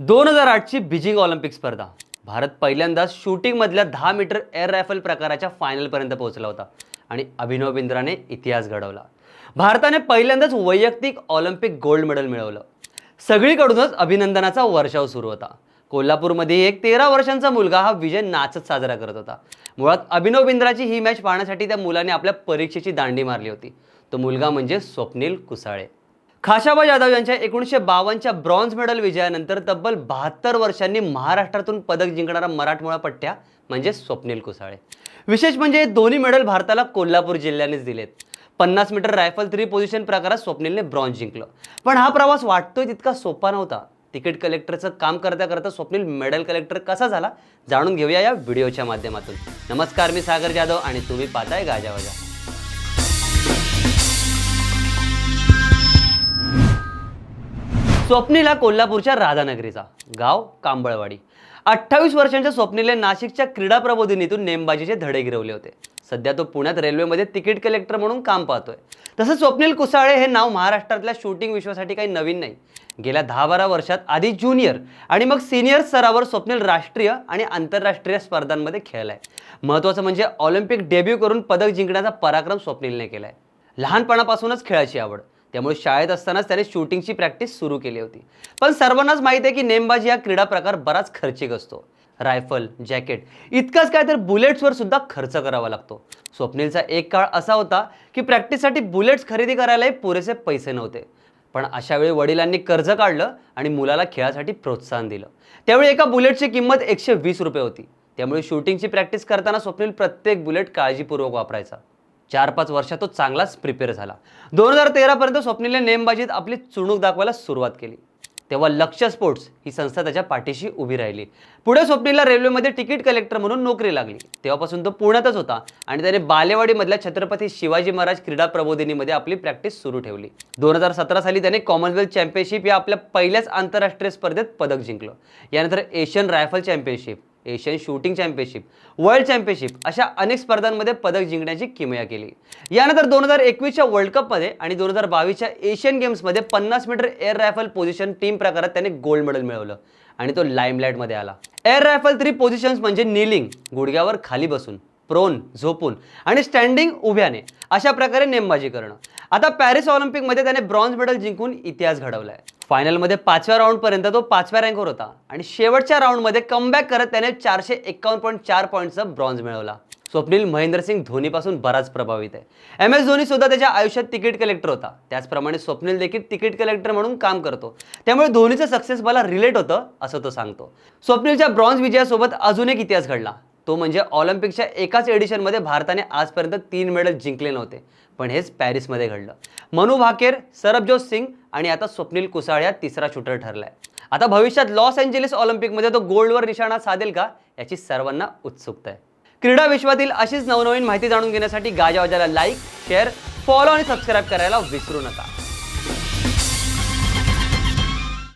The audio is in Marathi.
दोन हजार आठची बीजिंग ऑलिम्पिक स्पर्धा. भारत पहिल्यांदाच शूटिंगमधल्या दहा मीटर एअर रायफल प्रकाराच्या फायनलपर्यंत पोहोचला होता आणि अभिनव बिंद्राने इतिहास घडवला. भारताने पहिल्यांदाच वैयक्तिक ऑलिम्पिक गोल्ड मेडल मिळवलं. सगळीकडूनच अभिनंदनाचा वर्षाव सुरू होता. कोल्हापूरमध्ये एक तेरा वर्षांचा मुलगा हा विजय नाचत साजरा करत होता. मुळात अभिनव बिंद्राची ही मॅच पाहण्यासाठी त्या मुलाने आपल्या परीक्षेची दांडी मारली होती. तो मुलगा म्हणजे स्वप्नील कुसाळे. खाशाबा जाधव यांच्या एकोणीसशे बावन्नच्या ब्रॉन्झ मेडल विजयानंतर तब्बल बहात्तर वर्षांनी महाराष्ट्रातून पदक जिंकणारा मराठमोळा पट्ट्या म्हणजे स्वप्नील कुसाळे. विशेष म्हणजे दोन्ही मेडल भारताला कोल्हापूर जिल्ह्यानेच दिलेत. पन्नास मीटर रायफल थ्री पोझिशन प्रकारात स्वप्नीलने ब्रॉन्झ जिंकलं. पण हा प्रवास वाटतोय तितका सोपा नव्हता. तिकीट कलेक्टरचं काम करता करता स्वप्नील मेडल कलेक्टर कसा झाला जाणून घेऊया या व्हिडिओच्या माध्यमातून. नमस्कार मी सागर जाधव आणि तुम्ही पाहताय गाजावाजा स्वप्नील हा कोल्हापूरच्या राधानगरीचा. गाव कांबळवाडी. अठ्ठावीस वर्षांच्या स्वप्नीले नाशिकच्या क्रीडा प्रबोधिनीतून नेमबाजीचे धडे गिरवले होते. सध्या तो पुण्यात रेल्वेमध्ये तिकीट कलेक्टर म्हणून काम पाहतोय. तसंच स्वप्नील कुसाळे हे नाव महाराष्ट्रातल्या शूटिंग विश्वासाठी काही नवीन नाही. गेल्या दहा बारा वर्षात आधी ज्युनियर आणि मग सिनियर स्तरावर स्वप्नील राष्ट्रीय आणि आंतरराष्ट्रीय स्पर्धांमध्ये खेळलाय. महत्त्वाचं म्हणजे ऑलिम्पिक डेब्यू करून पदक जिंकण्याचा पराक्रम स्वप्नीलने केलाय. लहानपणापासूनच खेळाची आवड. त्यामुळे शाळेत असतानाच त्याने शूटिंगची प्रॅक्टिस सुरू केली होती. पण सर्वांनाच माहिती आहे की नेमबाजी हा क्रीडा प्रकार बराच खर्चिक असतो. रायफल जॅकेट इतकंच काय तर बुलेट्सवर सुद्धा खर्च करावा लागतो. स्वप्नीलचा एक काळ असा होता की प्रॅक्टिससाठी बुलेट्स खरेदी करायलाही पुरेसे पैसे नव्हते. पण अशावेळी वडिलांनी कर्ज काढलं आणि मुलाला खेळासाठी प्रोत्साहन दिलं. त्यावेळी एका बुलेटची किंमत एकशे वीस रुपये होती. त्यामुळे शूटिंगची प्रॅक्टिस करताना स्वप्नील प्रत्येक बुलेट काळजीपूर्वक वापरायचा. चार पाच वर्षात तो चांगलाच प्रिपेअर झाला. दोन हजार तेरापर्यंत स्वप्नीलने नेमबाजीत आपली चुणूक दाखवायला सुरुवात केली. तेव्हा लक्ष स्पोर्ट्स ही संस्था त्याच्या पाठीशी उभी राहिली. पुढे स्वप्नीला रेल्वेमध्ये तिकीट कलेक्टर म्हणून नोकरी लागली. तेव्हापासून तो पुण्यातच होता आणि त्याने बालेवाडीमधल्या छत्रपती शिवाजी महाराज क्रीडा प्रबोधिनीमध्ये आपली प्रॅक्टिस सुरू ठेवली. दोन हजार सतरा साली त्याने कॉमनवेल्थ चॅम्पियनशिप या आपल्या पहिल्याच आंतरराष्ट्रीय स्पर्धेत पदक जिंकलं. यानंतर Asian rifle championship Asian shooting championship world championship अशा अनेक स्पर्धांमध्ये पदक जिंकण्याची किमया केली. यानंतर दोन हजार एकवीसच्या वर्ल्ड कपमध्ये आणि दोन हजार बावीसच्या एशियन गेम्समध्ये पन्नास metre air rifle position team प्रकारात त्याने गोल्ड मेडल मिळवलं आणि तो लाईमलाईटमध्ये आला. एअर रायफल थ्री पोझिशन्स म्हणजे निलिंग गुडघ्यावर खाली बसून. प्रोन झोपून आणि स्टँडिंग उभ्याने अशा प्रकारे नेमबाजी करणं. आता पॅरिस ऑलिम्पिकमध्ये त्याने ब्रॉन्झ मेडल जिंकून इतिहास घडवलाय. फायनलमध्ये पाचव्या राऊंडपर्यंत तो पाचव्या रँकवर होता आणि शेवटच्या राऊंडमध्ये कमबॅक करत त्याने चारशे एक्कावन्न पॉईंट चार पॉईंटचा ब्रॉन्झ मिळवला. स्वप्नील महेंद्रसिंग धोनीपासून बराच प्रभावित आहे. एम एस धोनी सुद्धा त्याच्या आयुष्यात तिकीट कलेक्टर होता. त्याचप्रमाणे स्वप्नील देखील तिकीट कलेक्टर म्हणून काम करतो. त्यामुळे धोनीचं सक्सेस मला रिलेट होतं असं तो सांगतो. स्वप्नीलच्या ब्रॉन्झ विजयासोबत अजून एक इतिहास घडला. तो म्हणजे ऑलिम्पिकच्या एकाच एडिशनमध्ये भारताने आजपर्यंत तीन मेडल जिंकले नव्हते. पण हेच पॅरिसमध्ये घडलं. मनू भाकेर सरबजोत सिंग आणि आता स्वप्नील कुसाळ या तिसरा शूटर ठरलाय. आता भविष्यात लॉस एंजेलिस ऑलिम्पिकमध्ये तो गोल्डवर निशाणा साधेल का याची सर्वांना उत्सुकता आहे. क्रीडा विश्वातील अशीच नवनवीन माहिती जाणून घेण्यासाठी गाजावाजाला लाईक शेअर फॉलो आणि सबस्क्राईब करायला विसरू नका.